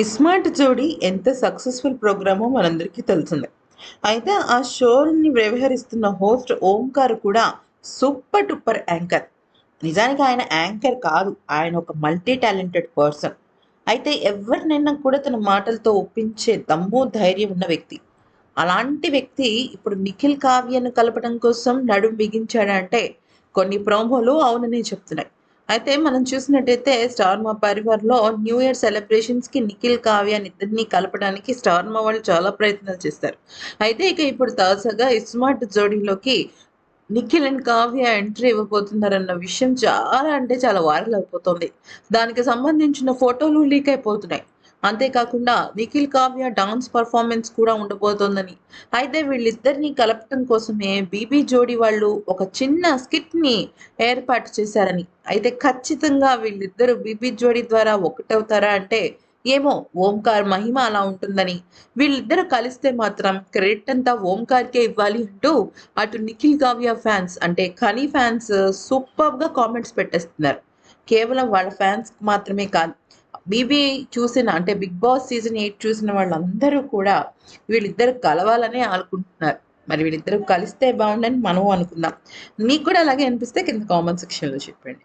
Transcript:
ఇస్మార్ట్ జోడీ ఎంత సక్సెస్ఫుల్ ప్రోగ్రామో మనందరికీ తెలిసిందే. అయితే ఆ షోని వ్యవహరిస్తున్న హోస్ట్ ఓంకార్ కూడా సూపర్ టూపర్ యాంకర్. నిజానికి ఆయన యాంకర్ కాదు ఆయన ఒక మల్టీ టాలెంటెడ్ పర్సన్. అయితే ఎవరినైనా కూడా తన మాటలతో ఒప్పించే దమ్ము ధైర్యం ఉన్న వ్యక్తి. అలాంటి వ్యక్తి ఇప్పుడు నిఖిల్ కావ్యను కలపడం కోసం నడుం బిగించాడంటే కొన్ని ప్రోమోలు అవునని చెప్తున్నాయి. అయితే మనం చూసినట్టయితే స్టార్ మా పరివార్లో న్యూ ఇయర్ సెలబ్రేషన్స్కి నిఖిల్ కావ్య ఇద్దరిని కలపడానికి స్టార్ మా వాళ్ళు చాలా ప్రయత్నాలు చేస్తారు. అయితే ఇక ఇప్పుడు తాజాగా ఇస్మార్ట్ జోడీలోకి నిఖిల్ అండ్ కావ్య ఎంట్రీ ఇవ్వబోతున్నారన్న విషయం చాలా అంటే చాలా వైరల్ అయిపోతుంది. దానికి సంబంధించిన ఫోటోలు లీక్ అయిపోతున్నాయి. అంతేకాకుండా నిఖిల్ కావ్య డాన్స్ పర్ఫార్మెన్స్ కూడా ఉండబోతోందని. అయితే వీళ్ళిద్దరిని కలపటం కోసమే బీబీ జోడి వాళ్ళు ఒక చిన్న స్కిట్ని ఏర్పాటు చేశారని. అయితే ఖచ్చితంగా వీళ్ళిద్దరూ బీబీ జోడి ద్వారా ఒకటవుతారా అంటే ఏమో ఓంకార్ మహిమ అలా ఉంటుందని. వీళ్ళిద్దరు కలిస్తే మాత్రం క్రెడిట్ అంతా ఓంకార్కే ఇవ్వాలి అంటూ అటు నిఖిల్ కావ్య ఫ్యాన్స్ అంటే కనీ ఫ్యాన్స్ సూపర్గా కామెంట్స్ పెట్టేస్తున్నారు. కేవలం వాళ్ళ ఫ్యాన్స్ మాత్రమే కాదు. బీబీ చూసిన అంటే బిగ్ బాస్ సీజన్ ఎయిట్ చూసిన వాళ్ళందరూ కూడా వీళ్ళిద్దరు కలవాలనే అనుకుంటున్నారు మరి వీళ్ళిద్దరు కలిస్తే బాగుండని మనం అనుకుందాం. మీకు కూడా అలాగే అనిపిస్తే కింద కామెంట్ సెక్షన్లో చెప్పండి.